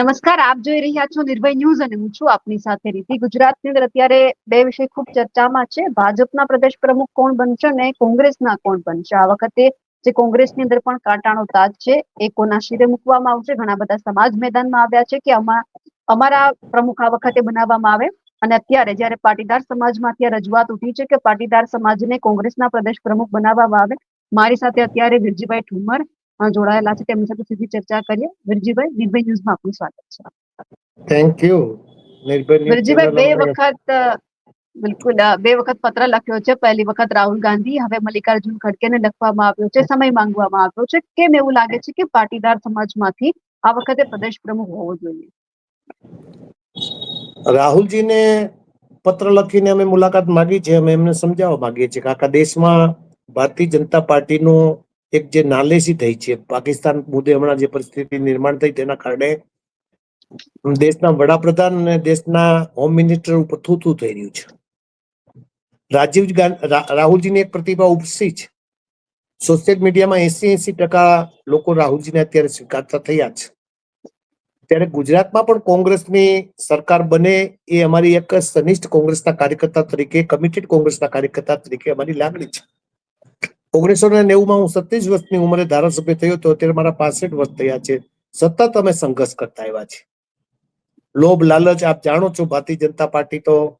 નમસ્કાર, આપ જોઈ રહ્યા છો નિર્ભય ન્યૂઝ અને હું છું આપની સાથે રીતિ. ગુજરાતની અંદર અત્યારે બે વિષય ખૂબ ચર્ચામાં છે. ભાજપના પ્રદેશ પ્રમુખ કોણ બનશે અને કોંગ્રેસના કોણ બનશે? આ વખતે જે કોંગ્રેસની અંદર પણ કાંટાનો તાજ છે, એ કોના શિરે મૂકવામાં આવશે? ઘણા બધા સમાજ મેદાનમાં આવ્યા છે કે અમા, અમારા પ્રમુખ આ વખતે બનાવવામાં આવે. અને અત્યારે જયારે પાટીદાર સમાજમાં અત્યારે રજૂઆત ઉઠી છે કે પાટીદાર સમાજને કોંગ્રેસના પ્રદેશ પ્રમુખ બનાવવામાં આવે, મારી સાથે અત્યારે વિરજીભાઈ ઠુમર જોડાયેલા છે. તેમની સાથે સીધી ચર્ચા કરીએ. વિરજીભાઈ નિર્ભય ન્યૂઝમાં આપનું સ્વાગત છે. થેન્ક યુ વિરજીભાઈ બે વખત બિલકુલ બે વખત પત્ર લખ્યો છે. પહેલી વખત રાહુલ ગાંધી હવે મલ્લિકાર્જુન ખડકેને લખવામાં આવ્યો છે. સમય માંગવામાં આવ્યો છે. કેમ એવું લાગે છે કે પાટીદાર સમાજમાંથી આ વખતે પ્રદેશ પ્રમુખ હોવો જોઈએ? રાહુલજીને પત્ર લખીને અમે મુલાકાત માંગી છે. અમે એમને સમજાવવા માંગીએ છીએ કે આખા દેશમાં ભારતીય જનતા પાર્ટીનું એક જે નાલેસી થઈ છે, પાકિસ્તાન મુદ્દે હમણાં જે પરિસ્થિતિ નિર્માણ થઈ તેના કારણે દેશના વડાપ્રધાન અને દેશના હોમ મિનિસ્ટર ઉપર થૂથું થઈ રહ્યું છે. રાજીવ રાહુલજીની એક પ્રતિભા ઉપસી છે. સોશિયલ મીડિયામાં એસી એસી ટકા લોકો રાહુલજીને અત્યારે સ્વીકારતા થયા છે. ત્યારે ગુજરાતમાં પણ કોંગ્રેસની સરકાર બને એ અમારી એક સનિષ્ઠ કોંગ્રેસના કાર્યકર્તા તરીકે, કમિટેડ કોંગ્રેસના કાર્યકર્તા તરીકે અમારી લાગણી છે. ઓગણીસો ને નેવુંમાં હું સત્રીસ વર્ષની ઉંમરે ધારાસભ્ય થયો તો અત્યારે મારા પાસઠ વર્ષ થયા છે. સતત અમે સંઘર્ષ કરતા આવ્યા છે. લોભ, લાલચ, આપ જાણો છો, ભારતીય જનતા પાર્ટી તો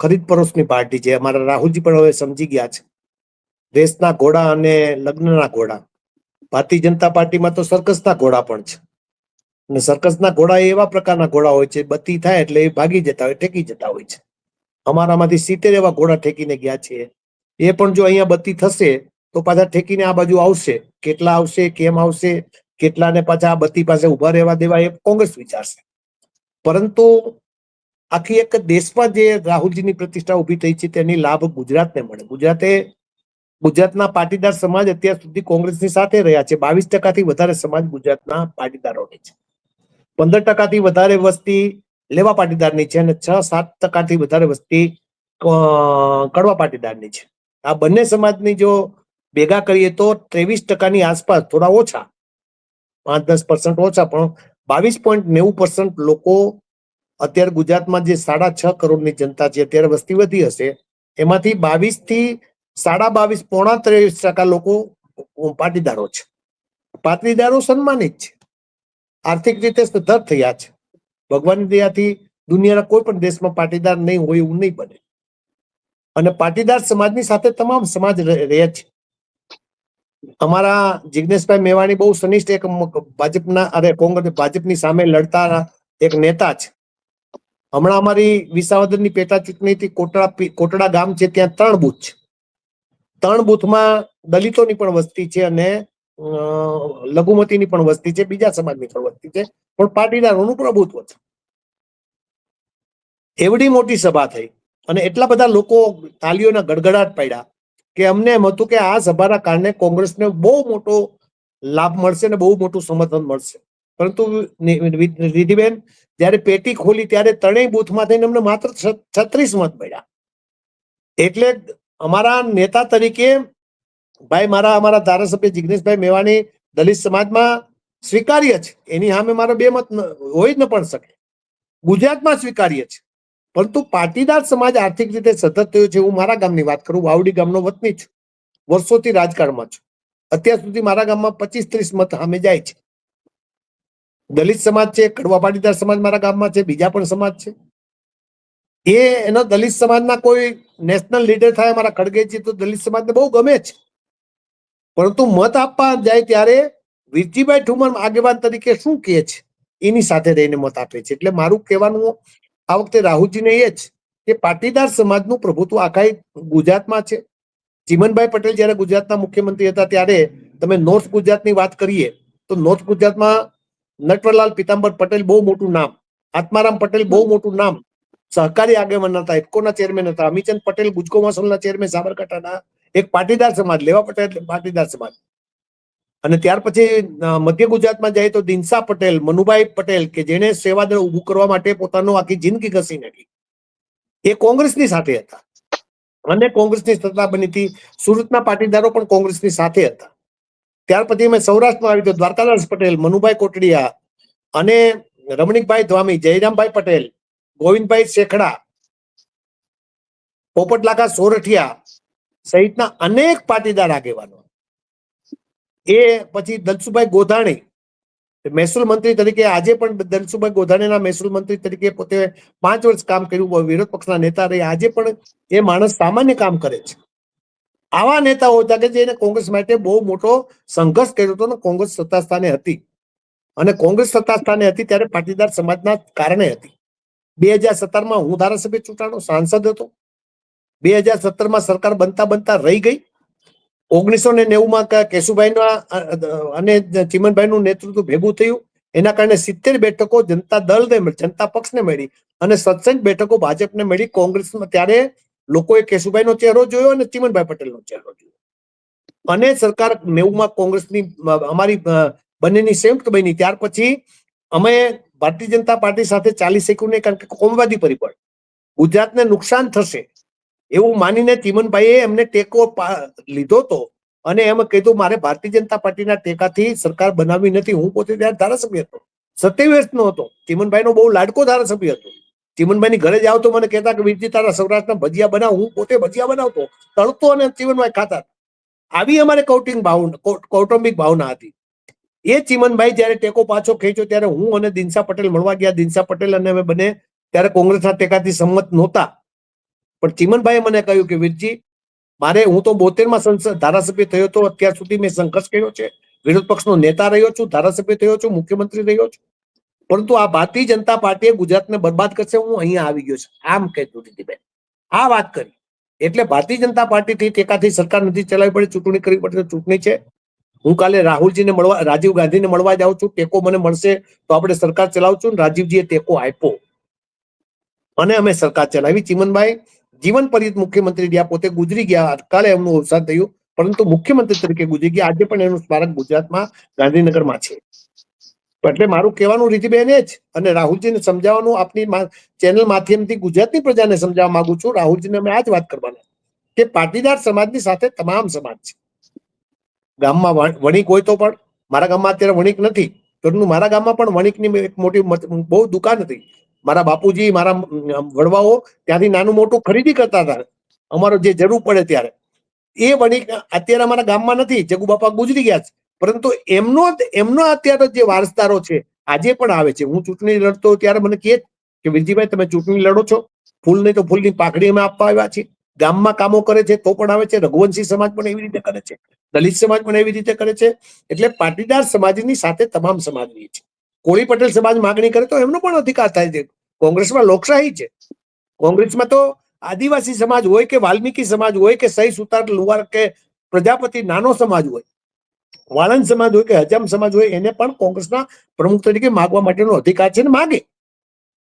ખરીદ પરોશની પાર્ટી છે. અમારા રાહુલજી પણ હવે સમજી ગયા છે. દેશના ઘોડા અને લગ્નના ઘોડા. ભારતીય જનતા પાર્ટીમાં તો સર્કસના ઘોડા પણ છે. અને સર્કસના ઘોડા એ એવા પ્રકારના ઘોડા હોય છે, બત્તી થાય એટલે એ ભાગી જતા હોય, ઠેકી જતા હોય છે. અમારામાંથી સિત્તેર એવા ઘોડા ઠેકીને ગયા છે. એ પણ જો અહીંયા બત્તી થશે તો પાછા ઠેકીને આ બાજુ આવશે. કેટલા આવશે, કેમ આવશે, કેટલાને પાછા આ બત્તી પાસે ઊભા રહેવા દેવા એ કોંગ્રેસ વિચારશે. પરંતુ આખી એક દેશમાં જે રાહુલજીની પ્રતિષ્ઠા ઊભી થઈ છે તેની લાભ ગુજરાતને મળે. ગુજરાતે ગુજરાતના પાટીદાર સમાજ અત્યાર સુધી કોંગ્રેસની સાથે રહ્યા છે. બાવીસ ટકાથી વધારે સમાજ ગુજરાતના પાટીદારોની છે. પંદર ટકાથી વધારે વસ્તી લેવા પાટીદારની છે અને છ, સાત ટકાથી વધારે વસ્તી કડવા પાટીદારની છે. આ બંને સમાજની જો ભેગા કરીએ તો ત્રેવીસ ટકાની આસપાસ થોડા ઓછા. પાંચ દસ પર્સન્ટ ઓછા, પણ બાવીસ પોઈન્ટ નેવું પર્સન્ટ લોકો અત્યારે ગુજરાતમાં જે સાડા છ કરોડની જનતા છે, અત્યારે વસ્તી વધી હશે, એમાંથી બાવીસથી સાડા બાવીસ પોણા ત્રેવીસ ટકા લોકો પાટીદારો છે. પાટીદારો સન્માનિત છે. આર્થિક રીતે સદ્ધર થયા છે. ભગવાનની દયાથી દુનિયાના કોઈ પણ દેશમાં પાટીદાર નહીં હોય એવું નહીં બને. અને પાટીદાર સમાજની સાથે તમામ સમાજ રહે રહે છે. અમારા જિગ્નેશભાઈ મેવાણી બહુ સનિષ્ઠ એક ભાજપના, અરે કોંગ્રેસ, ભાજપની સામે લડતા એક નેતા છે. હમણાં અમારી વિસાવદરની પેટા ચૂંટણીથી કોટડા કોટડા ગામ છે, ત્યાં ત્રણ બૂથ છે. ત્રણ બૂથમાં દલિતોની પણ વસ્તી છે અને લઘુમતીની પણ વસ્તી છે, બીજા સમાજની પણ વસ્તી છે, પણ પાટીદારોનું પ્રભુત્વ છે. એવડી મોટી સભા થઈ અને એટલા બધા લોકો તાલીઓના ગડગડાટ પાડ્યા કે અમને એમ હતું કે આ સભાના કારણે કોંગ્રેસને બહુ મોટો લાભ મળશે અને બહુ મોટું સમર્થન મળશે. પરંતુ રિધિબેન જ્યારે પેટી ખોલી ત્યારે ત્રણેય બૂથમાં થઈને અમને માત્ર છત્રીસ મત મળ્યા. એટલે અમારા નેતા તરીકે ભાઈ મારા, અમારા ધારાસભ્ય જિગ્નેશભાઈ મેવાણી દલિત સમાજમાં સ્વીકાર્ય છે. એની સામે મારા બે મત હોય જ ન પણ શકે. ગુજરાતમાં સ્વીકાર્ય છે. પરંતુ પાટીદાર સમાજ આર્થિક રીતે સતત થયો છે હું મારા ગામની વાત કરું, વાવડી ગામનો વતની છું. વર્ષોથી રાજકારણમાં છું. અત્યાર સુધી મારા ગામમાં પચીસ ત્રીસ મત સામે જાય છે. દલિત સમાજ છે, કડવા પાટીદાર સમાજ મારા ગામમાં છે, બીજા પણ સમાજ છે. એ એનો દલિત સમાજના કોઈ નેશનલ લીડર થાય મારા ખડગેજી તો દલિત સમાજને બહુ ગમે છે. પરંતુ મત આપવા જાય ત્યારે વીરજીભાઈ ઠુમર આગેવાન તરીકે શું કહે છે? એની સાથે રહીને મત આપે છે. એટલે મારું કહેવાનું આ વખતે રાહુલજીને એ જ કે પાટીદાર સમાજનું પ્રભુત્વ આખા ગુજરાતમાં છે. ચીમનભાઈ પટેલ જ્યારે ગુજરાતના મુખ્યમંત્રી હતા ત્યારે તમે નોર્થ ગુજરાતની વાત કરીએ, તો નોર્થ ગુજરાતમાં નટવરલાલ પિતાંબર પટેલ બહુ મોટું નામ, આત્મારામ પટેલ બહુ મોટું નામ, સહકારી આગેવાન હતા, ઇફકોના ચેરમેન હતા, અમીચંદ પટેલ ગુજકો મસલના ચેરમેન, સાબરકાંઠાના એક પાટીદાર સમાજ, લેવા પટેલ પાટીદાર સમાજ. અને ત્યાર પછી મધ્ય ગુજરાતમાં જાય તો દિનસા પટેલ, મનુભાઈ પટેલ કે જેણે સેવાદળ ઊભું કરવા માટે પોતાનો આખી જિંદગી ઘસી નાખી. એ કોંગ્રેસની સાથે હતા. અને કોંગ્રેસની સત્તા બની હતી. સુરતના પાટીદારો પણ કોંગ્રેસની સાથે હતા. ત્યાર પછી મેં સૌરાષ્ટ્રમાં આવી તો દ્વારકાદાસ પટેલ, મનુભાઈ કોટડિયા અને રમણીકભાઈ ધ્વામી, જયરામભાઈ પટેલ, ગોવિંદભાઈ શેખડા, પોપટલાકા સોરઠિયા સહિતના અનેક પાટીદાર આગેવાનો એ પછી દલસુભાઈ ગોધાણી મહેસૂલ મંત્રી તરીકે આજે પણ દલસુભાઈ ગોધાણીના મહેસૂલ મંત્રી તરીકે પોતે પાંચ વર્ષ કામ કર્યું વિરોધ પક્ષના નેતા રહી. આજે પણ એ માણસ સામાન્ય કામ કરે છે. આવા નેતાઓ હતા કે જેને કોંગ્રેસ માટે બહુ મોટો સંઘર્ષ કર્યો હતો ને, કોંગ્રેસ સત્તા સ્થાને હતી. અને કોંગ્રેસ સત્તા સ્થાને હતી ત્યારે પાટીદાર સમાજના કારણે હતી. બે હજાર સત્તરમાં હું ધારાસભ્ય ચૂંટાણો સાંસદ હતો. બે હજાર સત્તરમાં સરકાર બનતા બનતા રહી ગઈ. ઓગણીસો ને નેવુંમાં કેશુભાઈના અને ચિમનભાઈનું નેતૃત્વ ભેગું થયું. એના કારણે સિત્તેર બેઠકો જનતા દળને જનતા પક્ષને મળી અને સત્સંગ બેઠકો ભાજપને મળી કોંગ્રેસમાં. ત્યારે લોકોએ કેશુભાઈનો ચહેરો જોયો અને ચિમનભાઈ પટેલનો ચહેરો જોયો. અને સરકાર નેવુંમાં કોંગ્રેસની અમારી બંનેની સંયુક્ત બની. ત્યાર પછી અમે ભારતીય જનતા પાર્ટી સાથે ચાલી શક્યું નહીં કારણ કે કોમવાદી પરિબળ. ગુજરાતને નુકસાન થશે એવું માનીને ચિમનભાઈએ એમને ટેકો લીધો હતો અને એમ કીધું, મારે ભારતીય જનતા પાર્ટીના ટેકાથી સરકાર બનાવી નથી. હું પોતે ત્યારે ધારાસભ્ય હતો. સત્યાવીસ નો હતો. ચિમનભાઈનો બહુ લાડકો ધારાસભ્ય હતો. ચિમનભાઈની ઘરે જાવ તો મને કહેતા કે, વીરજી, તારા સૌરાષ્ટ્રના ભજીયા બનાવ. હું પોતે ભજીયા બનાવતો, તળતો અને ચીમનભાઈ ખાતા. આવી અમારે કૌટિંગ ભાવના કૌટુંબિક ભાવના હતી. એ ચીમનભાઈ જયારે ટેકો પાછો ખેંચ્યો, ત્યારે હું અને દિનસા પટેલ મળવા ગયા. દિનસા પટેલ અને અમે બંને, ત્યારે કોંગ્રેસના ટેકાથી સંમત નહોતા. પણ ચિમનભાઈએ મને કહ્યું કે વીરજી, મારે હું તો બોતેરમાં સંસદ ધારાસભ્ય થયો તો અત્યાર સુધી મેં સંઘર્ષ કર્યો છે. વિરોધ પક્ષનો નેતા રહ્યો છું, ધારાસભ્ય થયો છું, મુખ્યમંત્રી રહ્યો છું. પરંતુ આ ભારતીય જનતા પાર્ટીએ ગુજરાતને બરબાદ કરશે હું અહીંયા આવી ગયો છું. આમ કહેતું દીદીબેન આ વાત કરી. એટલે ભારતીય જનતા પાર્ટીથી ટેકાથી સરકાર નથી ચલાવવી પડે ચૂંટણી કરવી પડે ચૂંટણી છે. હું કાલે રાહુલજીને મળવા, રાજીવ ગાંધીને મળવા જાઉં છું. ટેકો મને મળશે તો આપણે સરકાર ચલાવશું ને રાજીવજીએ ટેકો આપ્યો. અને અમે સરકાર ચલાવી. ચિમનભાઈ જીવન પર્યત મુખ્યમંત્રી રહ્યા પોતે ગુજરી ગયા કાલે એમનું અવસાન થયું, પરંતુ મુખ્યમંત્રી તરીકે ગુજરી ગયા, આજે પણ એનું સ્મારક ગુજરાતમાં ગાંધીનગરમાં છે. એટલે મારું કહેવાનું રીતિબેન એ જ, અને રાહુલજીને સમજાવવાનું આપની ચેનલ માધ્યમથી ગુજરાતની પ્રજાને સમજાવવા માંગુ છું. રાહુલજીને અમે આ જ વાત કરવાના કે પાટીદાર સમાજની સાથે તમામ સમાજ છે. ગામમાં વણિક હોય તો પણ, મારા ગામમાં અત્યારે વણિક નથી પરંતુ મારા ગામમાં પણ વણિકની એક મોટી બહુ દુકાન હતી. મારા બાપુજી, મારા વડવાઓ ત્યાંથી નાનું મોટું ખરીદી કરતા હતા. અમારો જે જરૂર પડે ત્યારે. એ વણિક અત્યારે અમારા ગામમાં નથી, જગુ બાપા ગુજરી ગયા છે. પરંતુ એમનો એમનો અત્યારે જે વારસદારો છે, આજે પણ આવે છે. હું ચૂંટણી લડતો ત્યારે મને કહે કે વિરજીભાઈ, તમે ચૂંટણી લડો છો. ફૂલ નહીં તો ફૂલની પાકડી અમે આપવા આવ્યા છીએ. ગામમાં કામો કરે છે તો પણ આવે છે. રઘુવંશી સમાજ પણ એવી રીતે કરે છે. દલિત સમાજ પણ એવી રીતે કરે છે. એટલે પાટીદાર સમાજની સાથે તમામ સમાજની છે. કોળી પટેલ સમાજ માગણી કરે તો એમનો પણ અધિકાર થાય છે. કોંગ્રેસમાં લોકશાહી છે. કોંગ્રેસમાં તો આદિવાસી સમાજ હોય કે વાલ્મીકી સમાજ હોય કે સહી સુતાર લુવાર કે પ્રજાપતિ નાનો સમાજ હોય વાળંદ સમાજ હોય કે હજામ સમાજ હોય, એને પણ કોંગ્રેસના પ્રમુખ તરીકે માગવા માટેનો અધિકાર છે ને માગે.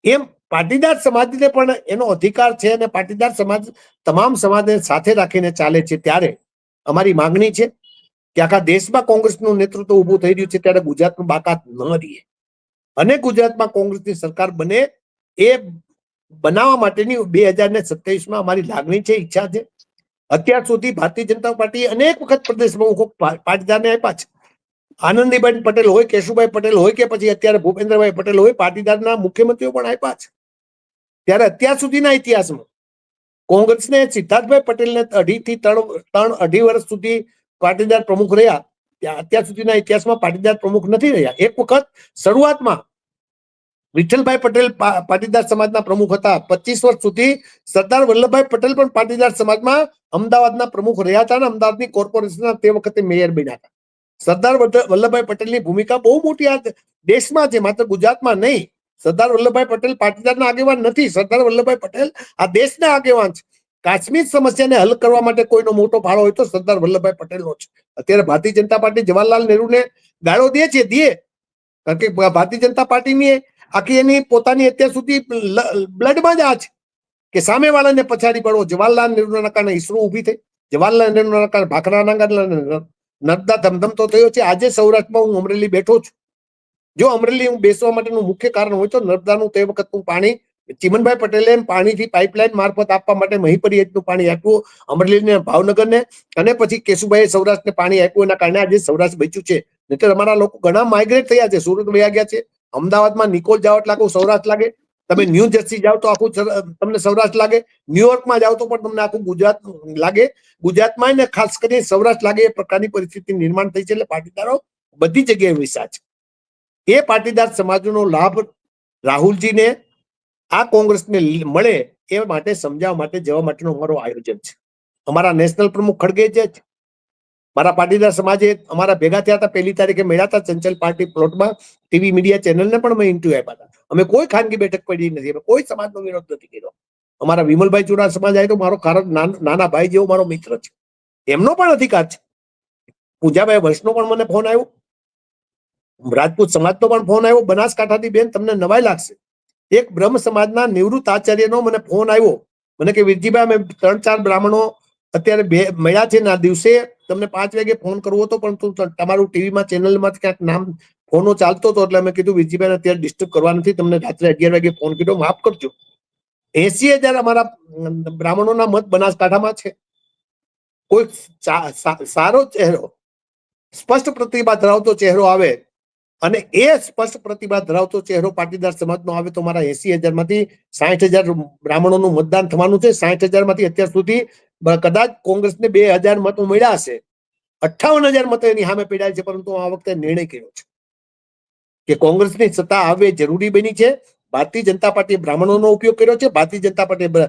એમ પાટીદાર સમાજને પણ એનો અધિકાર છે અને પાટીદાર સમાજ તમામ સમાજને સાથે રાખીને ચાલે છે ત્યારે અમારી માંગણી છે કે આખા દેશમાં કોંગ્રેસનું નેતૃત્વ ઊભું થઈ રહ્યું છે ત્યારે ગુજરાતનું બાકાત ન રહીએ. અને ગુજરાતમાં કોંગ્રેસની સરકાર બને એ બનાવવા માટેની બે હજાર ને સત્યાવીસમાં અમારી લાગણી છે, ઈચ્છા છે. અત્યાર સુધી ભારતીય જનતા પાર્ટી અનેક વખત પ્રદેશમાં હું પાટીદારને આપ્યા છે. આનંદીબેન પટેલ હોય, કેશુભાઈ પટેલ હોય કે પછી અત્યારે ભૂપેન્દ્રભાઈ પટેલ હોય, પાટીદારના મુખ્યમંત્રીઓ પણ આપ્યા છે. ત્યારે અત્યાર સુધીના ઇતિહાસમાં કોંગ્રેસને સિદ્ધાર્થભાઈ પટેલને અઢી થી ત્રણ ત્રણ અઢી વર્ષ સુધી પાટીદાર પ્રમુખ રહ્યા. ત્યાં અત્યાર સુધીના ઇતિહાસમાં પાટીદાર પ્રમુખ નથી રહ્યા. એક વખત શરૂઆતમાં વિઠ્ઠલભાઈ પટેલ પાટીદાર સમાજના પ્રમુખ હતા. પચીસ વર્ષ સુધી સરદાર વલ્લભભાઈ પટેલ પણ પાટીદાર સમાજમાં અમદાવાદના પ્રમુખ રહ્યા હતા અને અમદાવાદની કોર્પોરેશનના તે વખતે મેયર બન્યા હતા. સરદાર વલ્લભભાઈ પટેલની ભૂમિકા બહુ મોટી આ દેશમાં છે, માત્ર ગુજરાતમાં નહીં. સરદાર વલ્લભભાઈ પટેલ પાટીદારના આગેવાન નથી. સરદાર વલ્લભભાઈ પટેલ આ દેશના આગેવાન છે. કાશ્મીર સમસ્યાને હલ કરવા માટે કોઈનો મોટો ફાળો હોય તો સરદાર વલ્લભભાઈ પટેલનો છે. અત્યારે ભારતીય જનતા પાર્ટી જવાહરલાલ નહેરુને ગાળો દે છે, દે. કારણ કે ભારતીય જનતા પાર્ટીની આખી એની પોતાની અત્યાર સુધી બ્લડમાં જ આ છે કે સામેવાળાને પછાડી પડવો. જવાહરલાલ નહેરુના કારણે ઈસરો ઊભી થઈ. જવાહરલાલ નહેરુના કારણે ભાખરાના કારણે નર્મદા ધમધમતો થયો છે. આજે સૌરાષ્ટ્રમાં હું અમરેલી બેઠો છું. જો અમરેલી હું બેસવા માટેનું મુખ્ય કારણ હોય તો નર્મદાનું તે વખતનું પાણી, ચિમનભાઈ પટેલે પાણીથી પાઇપલાઇન મારફત આપવા માટે મહીપરી નું પાણી આપ્યું. અમરેલીને, ભાવનગરને અને પછી કેશુભાઈએ સૌરાષ્ટ્રને પાણી આપ્યું. એના કારણે આજે સૌરાષ્ટ્ર બચ્યું છે. નહીતર અમારા લોકો ઘણા માઇગ્રેટ થયા છે. સુરત વયા ગયા છે. અમદાવાદમાં નિકોલ જાઓ એટલે આખું સૌરાષ્ટ્ર લાગે. તમે ન્યૂ જર્સી જાઓ તો આખું તમને સૌરાષ્ટ્ર લાગે. ન્યુયોર્કમાં જાઓ તો પણ તમને આખું ગુજરાત લાગે. ગુજરાતમાં ને ખાસ કરીને સૌરાષ્ટ્ર લાગે એ પ્રકારની પરિસ્થિતિ નિર્માણ થઈ છે એટલે પાટીદારો બધી જગ્યાએ વિસા છે. એ પાટીદાર સમાજનો લાભ રાહુલજીને, આ કોંગ્રેસને મળે એ માટે, સમજાવવા માટે જવા માટેનું અમારું આયોજન છે. અમારા નેશનલ પ્રમુખ ખડગે જે મારા પાટીદાર સમાજે અમારા ભેગા થયા હતા. પહેલી તારીખે મળ્યા હતા ચંચલ પાર્ટી પ્લોટમાં. ટીવી મીડિયા ચેનલને પણ અમે ઇન્ટરવ્યુ આપ્યા હતા. અમે કોઈ ખાનગી બેઠક પડી નથી. અમે કોઈ સમાજનો વિરોધ નથી કર્યો. અમારા વિમલભાઈ ચુડા સમાજ આવ્યો તો મારો ખારજ નાના ભાઈ જેવો મારો મિત્ર છે. એમનો પણ અધિકાર છે. પૂજાભાઈ વૈષ્ણવ પણ મને ફોન આવ્યો. રાજપૂત સમાજનો પણ ફોન આવ્યો. બનાસકાંઠાથી બેન તમને નવાઈ લાગશે. એક બ્રહ્મ સમાજના નિવૃત્ત આચાર્યનો મને ફોન આવ્યો. મને કે, વીરજીભાઈ, અમે ત્રણ ચાર બ્રાહ્મણો અત્યારે બે, મળ્યા છે ના દિવસે તમને પાંચ વાગે ફોન કરવો હતો, પણ તમારું ટીવીમાં ચેનલમાં ક્યાંક નામ ફોનો ચાલતો હતો, એટલે અમે કીધું વીરજીભાઈ અત્યારે ડિસ્ટર્બ કરવા નથી, તમને રાત્રે અગિયાર વાગે ફોન કર્યો માફ કરજો. એસી હજાર અમારા બ્રાહ્મણોના મત બનાસકાંઠામાં છે. કોઈ સારો ચહેરો, સ્પષ્ટ પ્રતિભા ધરાવતો ચહેરો આવે, અને એ સ્પષ્ટ પ્રતિભા ધરાવતો ચહેરો પાટીદાર સમાજનો આવે, તો મારા એસી હજારમાંથી સાઠ હજાર બ્રાહ્મણોનું મતદાન થવાનું છે. સાઠ હજારમાંથી અત્યાર સુધી કદાચ કોંગ્રેસને બે હજાર મતો મળ્યા હશે. અઠ્ઠાવન હજાર મતો એની સામે પીડાય છે, પરંતુ આ વખતે નિર્ણય કર્યો છે કે કોંગ્રેસની સત્તા આવે જરૂરી બની છે. ભારતીય જનતા પાર્ટીએ બ્રાહ્મણોનો ઉપયોગ કર્યો છે, ભારતીય જનતા પાર્ટીએ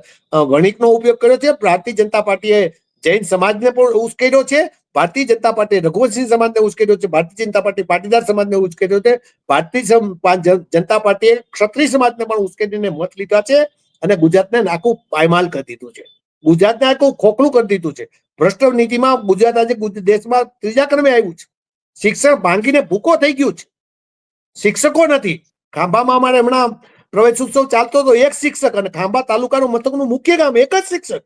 વણિકનો ઉપયોગ કર્યો છે, ભારતીય જનતા પાર્ટીએ જૈન સમાજને પણ ઉશ્કેર્યો છે, ભારતીય જનતા પાર્ટી રઘુવંશી સમાજને ઉશ્કેર્યો છે, ભારતીય જનતા પાર્ટી પાટીદાર સમાજને ઉશ્કેર્યો છે, ભારતીય જનતા પાર્ટીએ ક્ષત્રિય સમાજને પણ ઉશ્કેરીને મત લીધા છે અને ગુજરાતને આખું પાયમાલ કરી દીધું છે. ગુજરાતને આખું ખોખલું કરી દીધું છે. ભ્રષ્ટ નીતિમાં ગુજરાત આજે દેશમાં ત્રીજા ક્રમે આવ્યું છે. શિક્ષણ ભાંગીને ભૂકો થઈ ગયું છે. શિક્ષકો નથી. ખાંભામાં અમારે હમણાં પ્રવેશ ઉત્સવ ચાલતો હતો. એક શિક્ષક અને ખાંભા તાલુકાનું મથકનું મુખ્ય ગામ, એક જ શિક્ષક.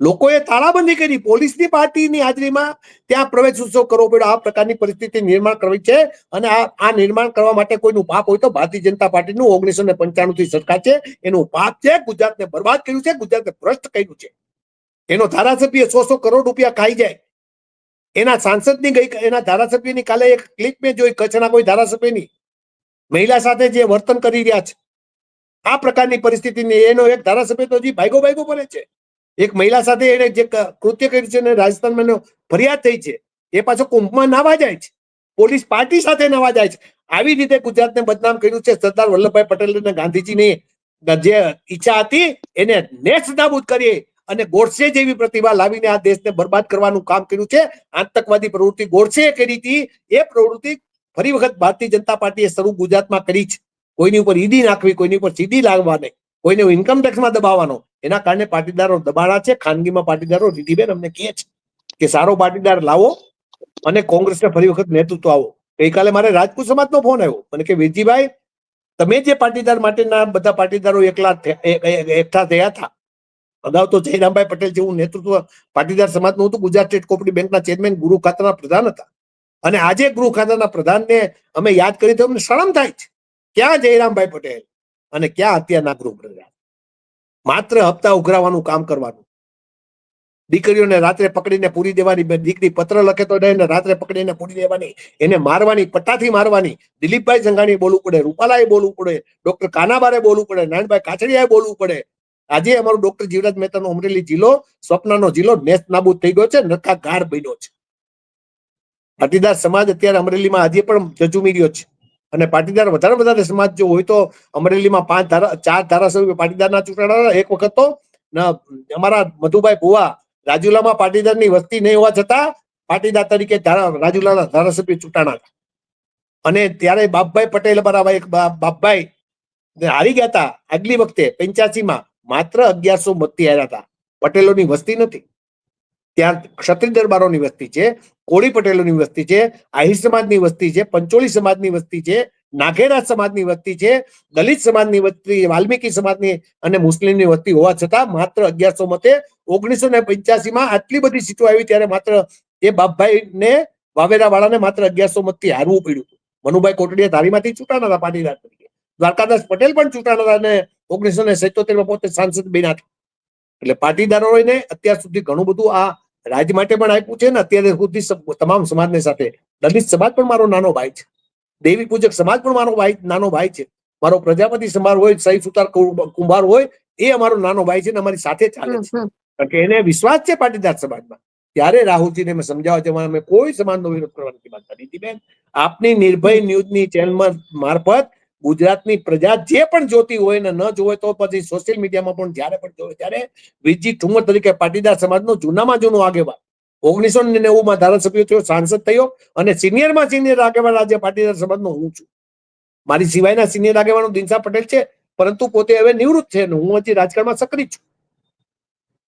લોકોએ તાળાબંધી કરી, પોલીસની પાર્ટીની હાજરીમાં ત્યાં પ્રવેશ ઉત્સવ કરવો પડ્યો. આ પ્રકારની પરિસ્થિતિ નિર્માણ કરવી છે અને આ આ નિર્માણ કરવા માટે કોઈનું પાપ હોય તો ભારતીય જનતા પાર્ટીનું ઓગણીસો ને પંચાણું થી સરકાર છે. એનું પાપ છે, ગુજરાતને બરબાદ કર્યું છે, ગુજરાતને ભ્રષ્ટ કર્યું છે. એનો ધારાસભ્ય સો સો કરોડ રૂપિયા ખાઈ જાય. એના સાંસદની ગઈ, એના ધારાસભ્યની કાલે એક ક્લિપ મેં જોઈ, કચ્છના કોઈ ધારાસભ્યની. મહિલા સાથે જે વર્તન કરી રહ્યા છે. આ પ્રકારની પરિસ્થિતિની એનો એક ધારાસભ્ય તો હજી ભાઈગો ભાઈગો બને છે. એક મહિલા સાથે એને જે કૃત્ય કર્યું છે અને રાજસ્થાનમાં ફરિયાદ થઈ છે, એ પાછો કુંભમાં નાવા જાય છે. પોલીસ પાર્ટી સાથે નાવા જાય છે. આવી રીતે ગુજરાતને બદનામ કર્યું છે સરદાર વલ્લભભાઈ પટેલ અને ગાંધીજીની જે ઈચ્છા હતી, એને નેસ્ત નાબૂદ કરીએ અને ગોડસે જેવી પ્રતિભા લાવીને આ દેશને બરબાદ કરવાનું કામ કર્યું છે. આતંકવાદી પ્રવૃત્તિ ગોડસે કરી હતી. એ પ્રવૃત્તિ ફરી વખત ભારતીય જનતા પાર્ટીએ શરૂ ગુજરાતમાં કરી છે. કોઈની ઉપર ઈડી નાખવી, કોઈની ઉપર સીડી નહીં. કોઈને ઇન્કમ ટેક્સમાં દબાવવાનો. એના કારણે પાટીદારો દબાણા છે, ખાનગીમાં પાટીદારો રીતિબેન અમને કહે છે કે સારો પાટીદાર લાવો અને કોંગ્રેસને ફરી વખત નેતૃત્વ આવો. ગઈકાલે મારે રાજપૂત સમાજનો ફોન આવ્યો. મને કે, વીરજીભાઈ, તમે જે પાટીદાર માટેના બધા પાટીદારો એકલા એકઠા થયા હતા. અગાઉ તો જયરામભાઈ પટેલ જેવું નેતૃત્વ પાટીદાર સમાજનું હતું. ગુજરાત સ્ટેટ કોપરેટિવ બેંકના ચેરમેન ગૃહ ખાતાના પ્રધાન હતા. અને આજે ગૃહ ખાતાના પ્રધાનને અમે યાદ કરી તો અમને શરમ થાય છે. ક્યાં જયરામભાઈ પટેલ? અને ક્યાં અત્યારના ગૃહ પ્રધાન માત્ર હપ્તા ઉઘરાવાનું કામ કરવાનું. દીકરીઓને રાત્રે પકડીને પૂરી દેવાની દીકરી પત્ર લખે તો નહીં રાત્રે પકડીને પૂરી દેવાની, એને મારવાની, પટ્ટાથી મારવાની. દિલીપભાઈ સંઘાણી બોલવું પડે, રૂપાલાએ બોલવું પડે, ડોક્ટર કાનાબારે બોલવું પડે નારાયણભાઈ કાછડિયાએ બોલવું પડે. આજે અમારું ડોક્ટર જીવરાજ મહેતાનો અમરેલી જિલ્લો, સ્વપ્નનો જિલ્લો નેસ્ત નાબૂદ થઈ ગયો છે નરકા ગાઢ બન્યો છે. પાટીદાર સમાજ અત્યારે અમરેલીમાં આજે પણ જજુમી રહ્યો છે. અને પાટીદાર વધારે વધારે સમાજ જો હોય તો અમરેલીમાં પાંચ ધારા, ચાર ધારાસભ્યો પાટીદારના ચૂંટાણા એક વખત તો અમારા મધુભાઈ ભુવા રાજુલામાં પાટીદારની વસ્તી નહીં હોવા છતાં પાટીદાર તરીકે રાજુલાના ધારાસભ્ય ચૂંટાણા હતા. અને ત્યારે બાપભાઈ પટેલ અમારા એક બાપભાઈ હારી ગયા હતા આગલી વખતે પંચ્યાસી માં માત્ર અગિયારસો મતથી હાર્યા હતા. પટેલોની વસ્તી નથી. ત્યાં ક્ષત્રિય દરબારોની વસ્તી છે. કોળી પટેલોની વસ્તી છે, આહિર સમાજની વસ્તી છે, પંચોળી સમાજની વસ્તી છે નાઘેરા સમાજની વસ્તી છે, દલિત સમાજની વસ્તી, વાલ્મીકી સમાજની અને મુસ્લિમની વસ્તી હોવા છતાં માત્ર અગિયારસો મતે ઓગણીસો ને પંચ્યાસી માં આટલી બધી સીટો આવી ત્યારે માત્ર એ બાપભાઈ ને વાવેરા વાળાને માત્ર અગિયારસો મતથી હારવું પડ્યું હતું. મનુભાઈ કોટડીયા ધારીમાંથી ચૂંટાના હતા પાટીદાર તરીકે. દ્વારકાદાસ પટેલ પણ ચૂંટાના હતા અને ઓગણીસો ને સિત્તોતેરમાં પોતે સાંસદ બન્યા હતા. એટલે પાટીદારોને અત્યાર સુધી ઘણું બધું આ રાજ માટે પણ આપ્યું છે ને અત્યારે સુધી તમામ સમાજની સાથે. દલિત સમાજ પણ મારો નાનો ભાઈ છે. દેવી પૂજક સમાજ પણ મારો ભાઈ નાનો ભાઈ છે. મારો પ્રજાપતિ સમાજ હોય સહી સુતાર કુંભાર હોય એ અમારો નાનો ભાઈ છે ને અમારી સાથે ચાલે છે. કારણ કે એને વિશ્વાસ છે પાટીદાર સમાજમાં. ત્યારે રાહુલજીને મેં સમજાવવા જવા અમે કોઈ સમાજનો વિરોધ કરવા નથી હતી નીતિબેન આપની નિર્ભય ન્યૂઝની ચેનલ મારફત ગુજરાતની પ્રજા જે પણ જોતી હોય ને ન જોવે તો પછી સોશિયલ મીડિયામાં પણ જ્યારે પણ જોવે ત્યારે વીરજી ઠુમર તરીકે પાટીદાર સમાજનો જૂનામાં જૂનો આગેવાન. ઓગણીસો ને નેવું માં ધારાસભ્ય થયો, સાંસદ થયો અને સિનિયરમાં સિનિયર આગેવાન આજે પાટીદાર સમાજનો હું છું. મારી સિવાયના સિનિયર આગેવાનો દિનસા પટેલ છે, પરંતુ પોતે હવે નિવૃત્ત છે અને હું હજી રાજકારણમાં સક્રિય છું.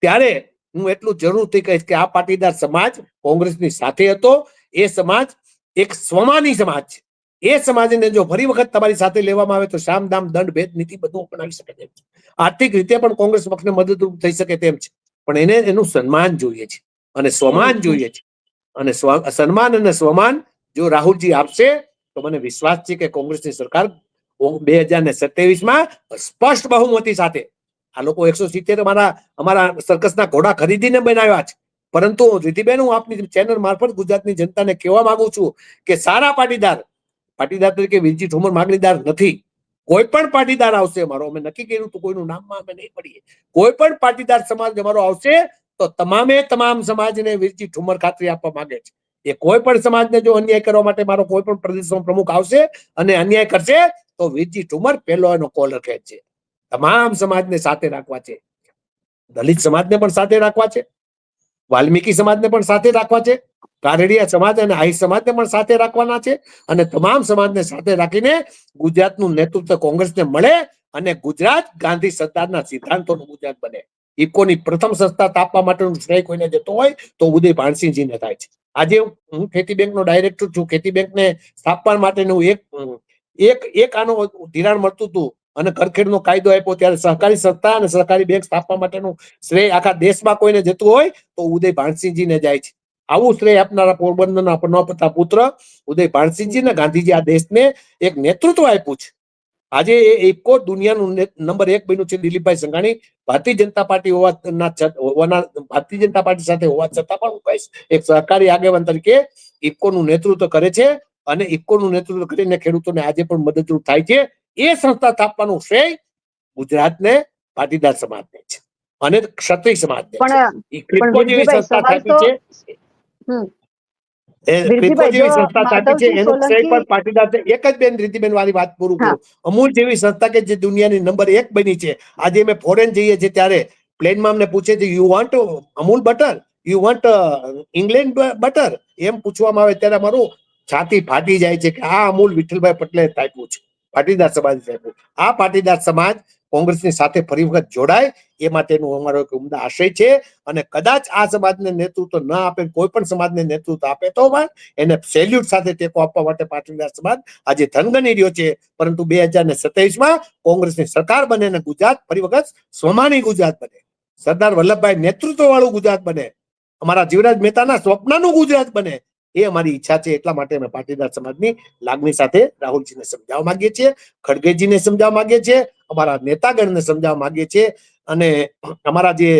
ત્યારે હું એટલું જરૂરથી કહીશ કે આ પાટીદાર સમાજ કોંગ્રેસની સાથે હતો. એ સમાજ એક સ્વમાની સમાજ છે. એ સમાજને જો ફરી વખત તમારી સાથે લેવામાં આવે તો સામ દામ, દંડ, ભેદ, નીતિ બધું અપનાવી શકે તેમ છે. આર્થિક રીતે પણ કોંગ્રેસ પક્ષને મદદરૂપ થઈ શકે તેમ છે. પણ એને એનું સન્માન જોઈએ છે. અને સ્વમાન જોઈએ છે. અને સન્માન અને સ્વમાન જો રાહુલજી આપશે, તો મને વિશ્વાસ છે કે કોંગ્રેસની સરકાર બે હજાર ને સત્યાવીસમાં સ્પષ્ટ બહુમતી સાથે, આ લોકો એકસો સિત્તેર અમારા અમારા સર્કસના ઘોડા ખરીદીને બનાવ્યા છે. પરંતુ રીતિબેન, હું આપની ચેનલ મારફત ગુજરાતની જનતાને કહેવા માંગુ છું કે સારા પાટીદાર પાટીદાર તરીકે વિરજી ઠુમર માગણીદાર નથી. કોઈ પણ પાટીદાર આવશે અમારો અમે નક્કી કર્યું તો કોઈનું નામમાં અમે નહીં પડીએ. કોઈ પણ પાટીદાર સમાજ અમારો આવશે, તો તમામે તમામ સમાજને વિરજી ઠુમર ખાતરી આપવા માંગે છે. એ કોઈ પણ સમાજને જો અન્યાય કરવા માટે મારો કોઈ પણ પ્રદેશનો પ્રમુખ આવશે અને અન્યાય કરશે, તો વિરજી ઠુમર પહેલો એનો કોલર ખેંચશે તમામ સમાજને સાથે રાખવા છે. દલિત સમાજને પણ સાથે રાખવા છે. વાલ્મીકી સમાજને પણ સાથે રાખવા છે. કારડિયા સમાજ અને આહી સમાજને પણ સાથે રાખવાના છે અને તમામ સમાજને સાથે રાખીને ગુજરાતનું નેતૃત્વ કોંગ્રેસને મળે અને ગુજરાત ગાંધી સરદારના સિદ્ધાંતોનું ગુજરાત બને. ઇકોની પ્રથમ સંસ્થા સ્થાપવા માટેનું શ્રેય કોઈને જતો હોય તો ઉદય ભાણસિંહજીને થાય છે. આજે હું ખેતી બેંકનો ડાયરેક્ટર છું. ખેતી બેંકને સ્થાપવા માટેનું એક એક એક આનો ધિરાણ મળતું હતું અને કરખેડનો કાયદો આપ્યો ત્યારે સહકારી સંસ્થા અને સહકારી બેંક સ્થાપવા માટેનું શ્રેય આખા દેશમાં કોઈને જતું હોય તો ઉદય ભાણસિંહજીને જાય છે. આવું શ્રેય આપનારા પોરબંદરના પનોપતા પુત્ર ઉદય ભાણસિંહજી ગાંધીજી આ દેશને એક નેતૃત્વ આપ્યું છે. આજે એ એકો દુનિયાનું નંબર એક બન્યું છે દિલીપભાઈ સંઘાણી. ભારતીય જનતા પાર્ટી હોવાના હોવાના ભારતીય જનતા પાર્ટી સાથે હોવા છતાં પણ હું કહીશ એક સહકારી આગેવાન તરીકે ઇફકોનું નેતૃત્વ કરે છે અને ઇફકોનું નેતૃત્વ કરીને ખેડૂતોને આજે પણ મદદરૂપ થાય છે. એ સંસ્થા સ્થાપવાનું શ્રેય ગુજરાતને પાટીદાર સમાજને છે અને ક્ષત્રિય સમાજને છે. જેવી સંસ્થા સ્થાપી છે. અમૂલ જેવી સંસ્થા કે જે દુનિયાની નંબર એક બની છે. આજે અમે ફોરેન જઈએ છીએ ત્યારે પ્લેનમાં અમને પૂછે છે you want Amul butter? You want England butter? એમ પૂછવામાં આવે ત્યારે અમારું છાતી ફાટી જાય છે કે આ અમૂલ વિઠ્ઠલભાઈ પટેલે આપ્યું છે. પાટીદાર સમાજ આપ્યું આ પાટીદાર સમાજ કોંગ્રેસની સાથે ફરી વખત જોડાય, એ માટેનું અમારો એક ઉમદા આશય છે. અને કદાચ આ સમાજને નેતૃત્વ ન આપે કોઈ પણ સમાજને નેતૃત્વ આપે તો પણ એને સેલ્યુટ સાથે ટેકો આપવા માટે પાટીદાર સમાજ આજે ધનગની રહ્યો છે. પરંતુ બે હજાર ને સત્યાવીસમાં કોંગ્રેસની સરકાર બને અને ગુજરાત ફરી વખત સ્વમાની ગુજરાત બને. સરદાર વલ્લભભાઈ નેતૃત્વ વાળું ગુજરાત બને. અમારા જીવરાજ મહેતાના સ્વપ્નનું ગુજરાત બને. એ અમારી ઈચ્છા છે એટલા માટે અમે પાટીદાર સમાજની લાગણી સાથે રાહુલજીને સમજાવવા માંગીએ છીએ, ખડગેજીને સમજાવવા માંગીએ છીએ, અમારા નેતાગણને સમજાવવા માંગીએ છીએ અને અમારા જે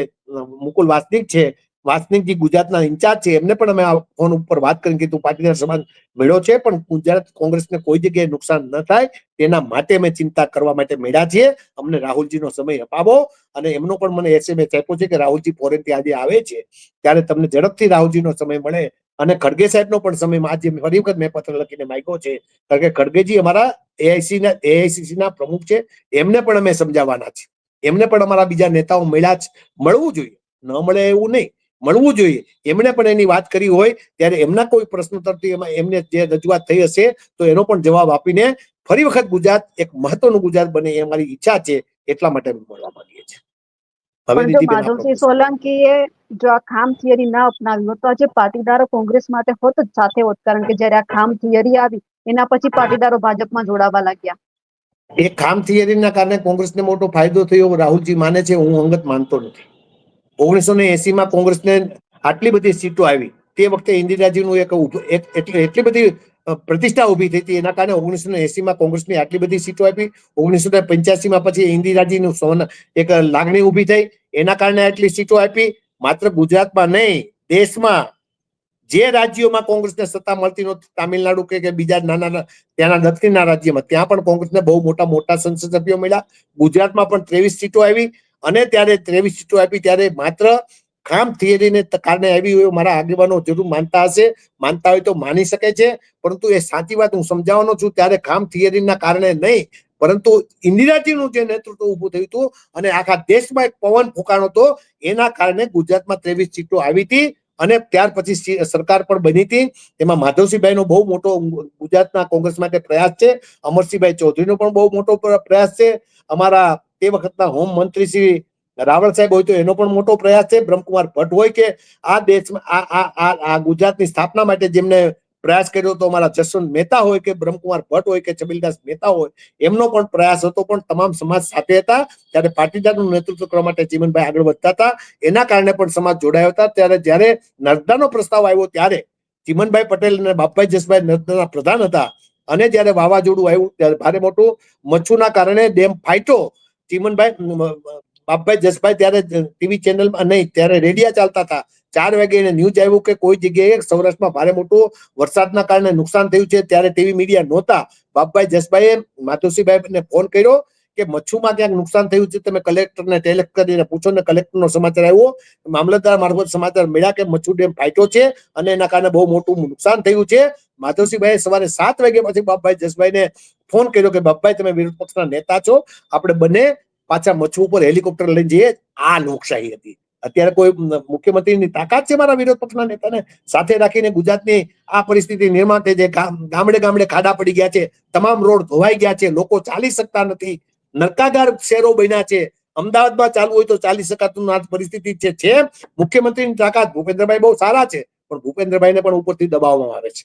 મુકુલ વાસનિક છે, વાસનિકજી ગુજરાતના ઇન્ચાર્જ છે, એમને પણ અમે આ ફોન ઉપર વાત કરીને કીધું, પાટીદાર સમાજ મેળો છે, પણ ગુજરાત કોંગ્રેસને કોઈ જગ્યાએ નુકસાન ન થાય, તેના માટે અમે ચિંતા કરવા માટે મેળ્યા છીએ, અમને રાહુલજીનો સમય અપાવો. અને એમનો પણ મને એસએમએસ આપ્યો છે કે, રાહુલજી ફોરેનથી આજે આવે છે, ત્યારે તમને ઝડપથી રાહુલજીનો સમય મળે અને ખડગે સાહેબનો પણ સમય આજે ફરી વખત મેં પત્ર લખીને માગ્યો છે, કારણ કે ખડગેજી અમારા એઆઈસી ના એઆઈસીસી ના પ્રમુખ છે. એમને પણ અમે સમજાવવાના છે એમને પણ અમારા બીજા નેતાઓ મળ્યા જ મળવું જોઈએ. ન મળે એવું નહીં. મળવું જોઈએ. એમણે પણ એની વાત કરી હોય, ત્યારે એમના કોઈ પ્રશ્ન તરફથી એમાં એમને જે રજૂઆત થઈ હશે, તો એનો પણ જવાબ આપીને ફરી વખત ગુજરાત એક મહત્વનું ગુજરાત બને એ અમારી ઈચ્છા છે, એટલા માટે મળવા માંગીએ હવે માધવસિંહ. સોલંકીએ જો આ ખામ થિયરી ના અપનાવી હોત તો આજે પાટીદારો કોંગ્રેસ માટે હોત જ સાથે હોત કારણ કે જયારે આ ખામ થિયરી આવી એના પછી પાટીદારો ભાજપમાં જોડાવા લાગ્યા. એ ખામ થિયરીના કારણે કોંગ્રેસને મોટો ફાયદો થયો. રાહુલજી માને છે હું અંગત માનતો નથી. ઓગણીસો ને એસી માં કોંગ્રેસને આટલી બધી સીટો આવી. તે વખતે ઇન્દિરાજીનું એક ઉભ- એક એટલી એટલી બધી પ્રતિષ્ઠા ઊભી થઈ હતી. એના કારણે ઓગણીસો ને એસી માં કોંગ્રેસની આટલી બધી સીટો આપી. ઓગણીસો ને પંચ્યાસી માં પછી ઇન્દિરાજીનું સોન એક લાગણી ઊભી થઈ. એના કારણે આટલી સીટો આપી. માત્ર ગુજરાતમાં નહીં, દેશમાં જે રાજ્યોમાં કોંગ્રેસને સત્તા મળતી નહોતી, તામિલનાડુ કે બીજા નાના, ત્યાંના દક્ષિણના રાજ્યમાં, ત્યાં પણ કોંગ્રેસને બહુ મોટા મોટા સંસદ સભ્યો મળ્યા. ગુજરાતમાં પણ ત્રેવીસ સીટો આવી અને ત્યારે ત્રેવીસ સીટો આપી. ત્યારે માત્ર ખામ થિયરીને કારણે આવી હોય મારા આગેવાનો જરૂર માનતા હશે. માનતા હોય તો માની શકે છે. પરંતુ એ સાચી વાત હું સમજાવવાનો છું ત્યારે ખામ થિયરીના કારણે નહીં. પરંતુ ઇન્દિરાજીનું જે નેતૃત્વ ઊભું થયું હતું અને આખા દેશમાં એક પવન ફૂંકાણો હતો, એના કારણે ગુજરાતમાં ત્રેવીસ સીટો આવી હતી અને ત્યાર પછી સરકાર પણ બની હતી. એમાં માધવસિંહભાઈનો બહુ મોટો ગુજરાતના કોંગ્રેસ માટે પ્રયાસ છે? અમરસિંહભાઈ ચૌધરીનો પણ બહુ મોટો પ્રયાસ છે. અમારા તે વખતના હોમ મંત્રી શ્રી રાવળ સાહેબ હોય તો એનો પણ મોટો પ્રયાસ છે. બ્રહ્મકુમાર ભટ્ટ હોય કે આ દેશમાં, આ ગુજરાતની સ્થાપના માટે જેમને પ્રયાસ કર્યો તો અમારા જસવંત મહેતા હોય કે બ્રહ્મકુમાર ભટ્ટ હોય કે છબીલદાસ મહેતા હોય, એમનો પણ પ્રયાસ હતો. પણ તમામ સમાજ સાથે હતા. ત્યારે પાટીદારનું નેતૃત્વ કરવા માટે ચીમનભાઈ આગળ વધતા હતા. એના કારણે પણ સમાજ જોડાયો હતા. ત્યારે જ્યારે નર્મદાનો પ્રસ્તાવ આવ્યો, ત્યારે ચીમનભાઈ પટેલ અને બાપભાઈ જસભાઈ નર્મદાના પ્રધાન હતા. અને જ્યારે વાવાઝોડું આવ્યું, ત્યારે ભારે મોટું મચ્છુના કારણે ડેમ ફાટ્યો. ચીમનભાઈ બાપભાઈ જસભાઈ ત્યારે ટીવી ચેનલમાં નહીં, ત્યારે રેડિયા ચાલતા હતા. ચાર વાગે એને ન્યૂઝ આવ્યું કે કોઈ જગ્યાએ સૌરાષ્ટ્રમાં ભારે મોટું વરસાદના કારણે નુકસાન થયું છે, ત્યારે ટીવી મીડિયા નહોતા. બાપભાઈ જસભાઈએ માધુસીભાઈને ફોન કર્યો કે મચ્છુમાં ક્યાંક નુકસાન થયું છે, તમે કલેક્ટરને ટેલેક્ટ કરીને પૂછો ને કલેક્ટરનો સમાચાર આવ્યો. મામલતદાર મારફત સમાચાર મળ્યા કે મચ્છુ ડેમ ફાટ્યો છે અને એના કારણે બહુ મોટું નુકસાન થયું છે. માધવસિંહભાઈ સવારે સાત વાગ્યા પછી બાપભાઈ જસભાઈને ફોન કર્યો કે, બાપભાઈ, તમે વિરોધ પક્ષના નેતા છો. આપણે બંને પાછા મચ્છુ ઉપર હેલિકોપ્ટર લઈને જઈએ, આ લોકશાહી હતી. અત્યારે કોઈ મુખ્યમંત્રીની તાકાત છે મારા વિરોધ પક્ષના નેતાને? સાથે રાખીને ગુજરાતની આ પરિસ્થિતિ નિર્માણ થઈ છે. ગામડે ગામડે ખાડા પડી ગયા છે. તમામ રોડ ધોવાઈ ગયા છે. લોકો ચાલી શકતા નથી. નરકાગાર શહેરો બન્યા છે. અમદાવાદમાં ચાલુ હોય તો ચાલી શકાતું આ પરિસ્થિતિ છે. છે મુખ્યમંત્રીની તાકાત ભૂપેન્દ્રભાઈ બહુ સારા છે. પણ ભૂપેન્દ્રભાઈને પણ ઉપરથી દબાવવામાં આવે છે.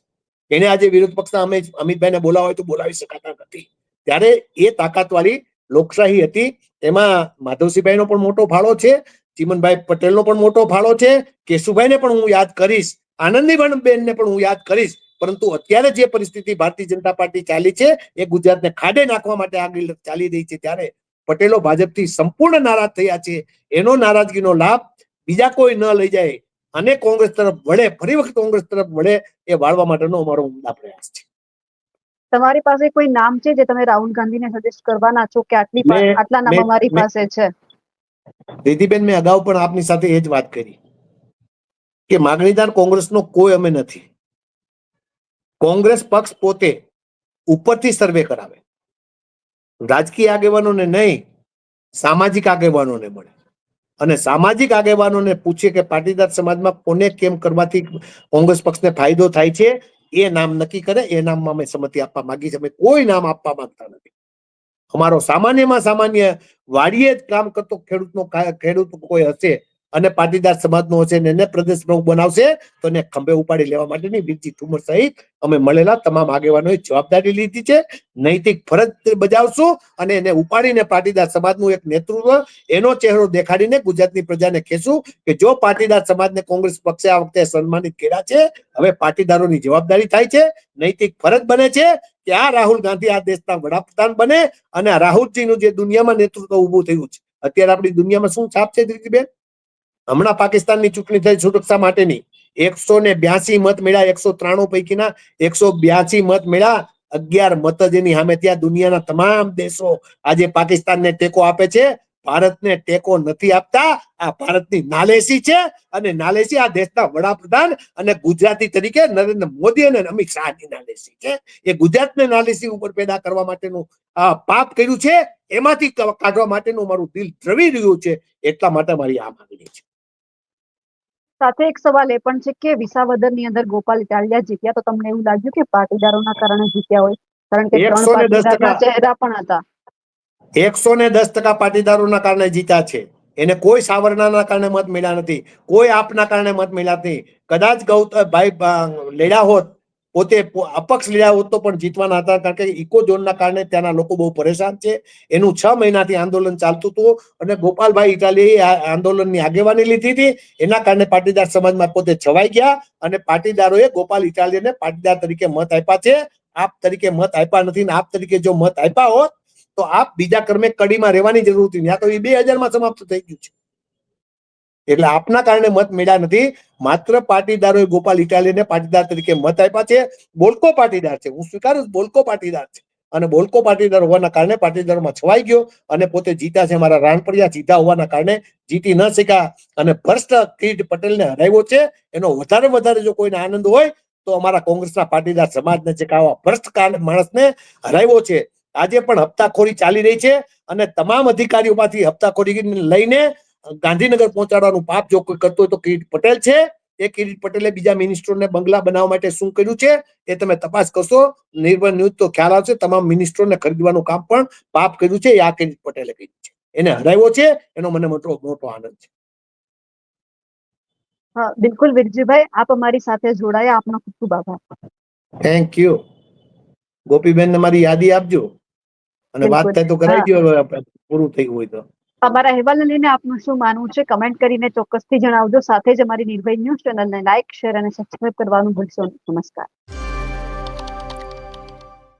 એને આજે વિરોધ પક્ષના અમે અમિતભાઈને બોલાવા હોય તો બોલાવી શકાતા નથી. ત્યારે એ તાકાતવાળી લોકશાહી હતી. એમાં માધવસિંહભાઈનો પણ મોટો ફાળો છે, ચીમનભાઈ પટેલનો પણ મોટો ફાળો છે, કેશુભાઈને પણ હું યાદ કરીશ આનંદીબેન બેનને પણ હું યાદ કરીશ, પરંતુ અત્યારે જે પરિસ્થિતિ ભારતીય જનતા પાર્ટી ચાલી છે, એ ગુજરાતને ખાડે નાખવા માટે આગળ ચાલી રહી છે, ત્યારે પટેલો ભાજપથી સંપૂર્ણ નારાજ થયા છે, એનો નારાજગીનો લાભ બીજા કોઈ ન લઈ જાય, અને કોંગ્રેસ તરફ વળે, ફરી વખત કોંગ્રેસ તરફ વળે, એ વાળવા માટેનો અમારો ઉમદા પ્રયાસ છે. તમારી પાસે કોઈ નામ છે જે તમે રાહુલ ગાંધીને સજેસ્ટ કરવાના છો કે આટલી આટલા નામ અમારી પાસે છે? દીદીબેન મેં અગાઉ પણ આપની સાથે એ જ વાત કરી કે માગણીદાર કોંગ્રેસનો કોઈ અમે નથી. કોંગ્રેસ પક્ષ પોતે ઉપરથી સર્વે કરાવે. રાજકીય આગેવાનોને નહીં સામાજિક આગેવાનોને મળે. અને સામાજિક આગેવાનોને પૂછે કે પાટીદાર સમાજમાં કોને કેમ કરવાથી કોંગ્રેસ પક્ષને ફાયદો થાય છે? એ નામ નક્કી કરે, એ નામમાં અમે સંમતિ આપવા માંગી છે અમે કોઈ નામ આપવા માંગતા નથી. અમારો સામાન્યમાં સામાન્ય વાડીએ જ કામ કરતો ખેડૂતનો ખેડૂત કોઈ હશે અને પાટીદાર સમાજનો હશે ને એને પ્રદેશ પ્રમુખ બનાવશે, તો એને ખંભે ઉપાડી લેવા માટેની બીજી ઠુમર સહિત અમે મળેલા તમામ આગેવાનોએ જવાબદારી લીધી છે. નૈતિક ફરજ બજાવશું અને એને ઉપાડીને પાટીદાર સમાજનું એક નેતૃત્વ, એનો ચહેરો દેખાડીને ગુજરાતની પ્રજાને કહેશું કે જો પાટીદાર સમાજને કોંગ્રેસ પક્ષે આ વખતે સન્માનિત કર્યા છે, હવે પાટીદારોની જવાબદારી થાય છે, નૈતિક ફરજ બને છે કે આ રાહુલ ગાંધી આ દેશના વડાપ્રધાન બને અને રાહુલજીનું જે દુનિયામાં નેતૃત્વ ઊભું થયું છે. અત્યારે આપણી દુનિયામાં શું છાપ છે દીદીબેન હમણાં પાકિસ્તાનની ચૂંટણી થઈ સુરક્ષા માટેની. એકસો ને બ્યાસી મત મળ્યા એકસો ત્રાણું પૈકીના, એકસો બ્યાસી મત મળ્યા અગિયાર મત જ એની સામે ત્યાં દુનિયાના તમામ દેશો આજે પાકિસ્તાનને ટેકો આપે છે. ભારતને ટેકો નથી આપતા. આ ભારતની નાલેસી છે અને નાલેસી આ દેશના વડાપ્રધાન અને ગુજરાતી તરીકે નરેન્દ્ર મોદી અને અમિત શાહની નાલેસી છે. એ ગુજરાતને નાલેસી ઉપર પેદા કરવા માટેનું પાપ કર્યું છે. એમાંથી કાઢવા માટેનું મારું દિલ દ્રવી રહ્યું છે. એટલા માટે મારી આ માંગણી છે. સાથે એક સવાલ એ પણ છે કે વિસાવદરની અંદર ગોપાલ ઇટાલિયા જીત્યા તો તમને એવું લાગ્યું કે પાટીદારોના કારણે જીત્યા હોય? કારણ કે ત્રણ પાટીદારના ચહેરા પણ હતા. એકસો ને દસ ટકા પાટીદારોના કારણે જીત્યા છે. એને કોઈ સાવરણાના કારણે મત મળ્યા નથી. કોઈ આપના કારણે મત મળ્યા નથી. કદાચ ગૌત ભાઈ લેડા હોત પોતે અપક્ષ લીધા હોત તો પણ જીતવાના હતા. કારણ કે ઇકો ઝોનના કારણે ત્યાંના લોકો બહુ પરેશાન છે. એનું છ મહિનાથી આંદોલન ચાલતું હતું અને ગોપાલભાઈ ઇટાલીએ આંદોલનની આગેવાની લીધી હતી. એના કારણે પાટીદાર સમાજમાં પોતે છવાઈ ગયા અને પાટીદારોએ ગોપાલ ઇટાલીને પાટીદાર તરીકે મત આપ્યા છે. આપ તરીકે મત આપ્યા નથી ને આપ તરીકે જો મત આપ્યા હોત તો આપ બીજા ક્રમે કડીમાં રહેવાની જરૂર હતી. ત્યાં તો એ બે હજારમાં સમાપ્ત થઈ ગયું છે. એટલે આપના કારણે મત મળ્યા નથી. માત્ર પાટીદારોએ ગોપાલ ઇટાલીને પાટીદાર તરીકે મત આપ્યા છે. બોલકો પાટીદાર છે. હું સ્વીકારું બોલકો પાટીદાર છે. અને બોલકો પાટીદાર હોવાના કારણે પાટીદારમાં છવાઈ ગયો અને પોતે જીતા છે. મારા રાણપડિયા જીતા હોવાના કારણે જીતી ન શક્યા. અને ભ્રષ્ટ કિરીટ પટેલને હરાવ્યો છે. એનો વધારે વધારે જો કોઈને આનંદ હોય, તો અમારા કોંગ્રેસના પાટીદાર સમાજને કે આવા ભ્રષ્ટ માણસને હરાવ્યો છે. આજે પણ હપ્તાખોરી ચાલી રહી છે અને તમામ અધિકારીઓમાંથી હપ્તાખોરી લઈને ગાંધીનગર પહોંચાડવાનું પાપ જો કોઈ કરતો હોય તો કિરીટ પટેલ છે. એ કિરીટ પટેલે બીજા મિનિસ્ટરોને બંગલા બનાવવા માટે શું કર્યું છે? એ તમે તપાસ કરશો. નિર્ભર ન્યૂઝ તો ખ્યાલ આવશે. તમામ મિનિસ્ટરોને ખરીદવાનું કામ પણ પાપ કર્યું છે. એ આ કિરીટ પટેલે કર્યું છે. એને હરાવ્યો છે. એનો મને મોટો મોટો આનંદ છે. હા, બિલકુલ વિરજીભાઈ આપ અમારી સાથે જોડાયા. આપનો ખૂબ ખૂબ આભાર. થેન્ક યુ ગોપીબેન મારી યાદી આપજો. અને વાત થાય તો કરાવી દો પૂરું થઈ થયું હોય તો. અમારા અહેવાલને લઈને આપનું શું માનવું છે? કમેન્ટ કરીને ચોક્કસથી જણાવજો. સાથે જ અમારી નિર્ભય ન્યૂઝ ચેનલને લાઇક શેર અને સબસ્ક્રાઇબ કરવાનું ભૂલશો નમસ્કાર.